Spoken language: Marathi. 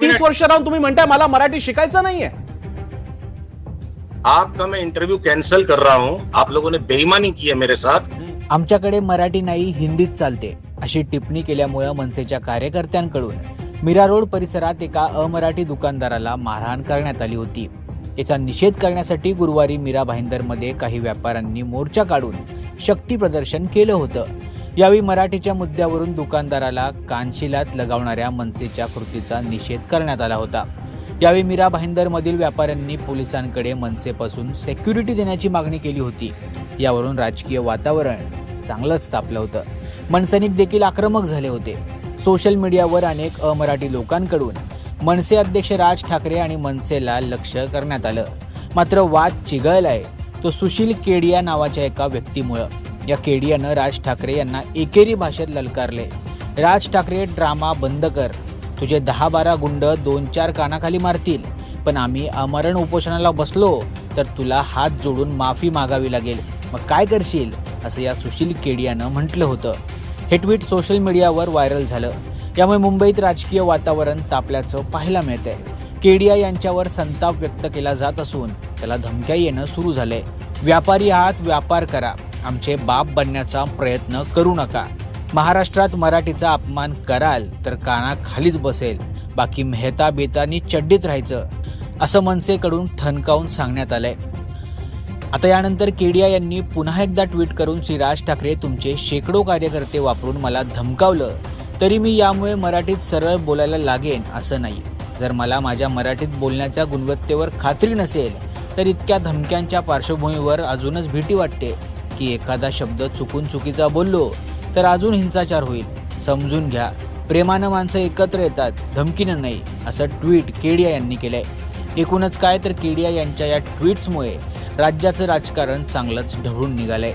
तीस. वर्ष राहून तुम्ही म्हणताय मला मराठी शिकायचं नाहीये. आपका मैं इंटरव्यू कैंसिल कर रहा हूँ? आप लोगों ने बेईमानी की है मेरे साथ. आमच्याकडे मराठी नाही हिंदीत चालते अशी टिप्पणी केल्यामुळे मनसेच्या कार्यकर्त्यांकडून. मीरा रोड परिसरात एका अमराठी दुकानदाराला मारहाण करण्यात आली होती. याचा निषेध करण्यासाठी गुरुवारी मीरा भाईंदरमध्ये काही व्यापाऱ्यांनी मोर्चा काढून शक्ती प्रदर्शन केलं होतं. यावेळी मराठीच्या मुद्द्यावरून दुकानदाराला कानशिलात लगावणाऱ्या मनसेच्या कृतीचा निषेध करण्यात आला होता. यावेळी मीरा भाईंदरमधील व्यापाऱ्यांनी पोलिसांकडे मनसेपासून सेक्युरिटी देण्याची मागणी केली होती. यावरून राजकीय वातावरण चांगलंच तापलं होतं. मनसैनिक देखील आक्रमक झाले होते. सोशल मीडियावर अनेक अमराठी लोकांकडून मनसे अध्यक्ष राज ठाकरे आणि मनसेला लक्ष करण्यात आलं. मात्र वाद चिघळलाय. तो सुशील केडिया नावाच्या एका व्यक्तीमुळं. या केडियानं राज ठाकरे यांना एकेरी भाषेत ललकारले. राज ठाकरे ड्रामा बंद कर. तुझे दहा बारा गुंड दोन चार कानाखाली मारतील. पण आम्ही अमरण उपोषणाला बसलो तर तुला हात जोडून माफी मागावी लागेल. मग काय करशील? असं या सुशील केडियानं म्हटलं होतं. हे ट्विट सोशल मीडियावर व्हायरल झालं. यामुळे मुंबईत राजकीय वातावरण तापल्याचं पाहायला मिळतंय. केडिया यांच्यावर संताप व्यक्त केला जात असून त्याला धमक्या येणं सुरू झालंय. व्यापारी आहात व्यापार करा. आमचे बाप बनण्याचा प्रयत्न करू नका. महाराष्ट्रात मराठीचा अपमान कराल तर कानाखालीच बसेल. बाकी मेहता बेतानी चड्डीत राहायचं असं मनसेकडून ठणकावून सांगण्यात आलंय. आता यानंतर केडिया यांनी पुन्हा एकदा ट्विट करून श्री राज ठाकरे तुमचे शेकडो कार्यकर्ते वापरून मला धमकावलं तरी मी यामुळे मराठीत सरळ बोलायला लागेन असं नाही. जर मला माझ्या मराठीत बोलण्याच्या गुणवत्तेवर खात्री नसेल तर इतक्या धमक्यांच्या पार्श्वभूमीवर अजूनच भीती वाटते. की एखादा शब्द चुकून चुकीचा बोललो तर अजून हिंसाचार होईल. समजून घ्या. प्रेमानं माणसं एकत्र येतात धमकीनं नाही असं ट्विट केडिया यांनी केलंय. एकूणच काय तर केडिया यांच्या या ट्विट्समुळे राज्याचं राजकारण चांगलंच ढवळून निघालंय.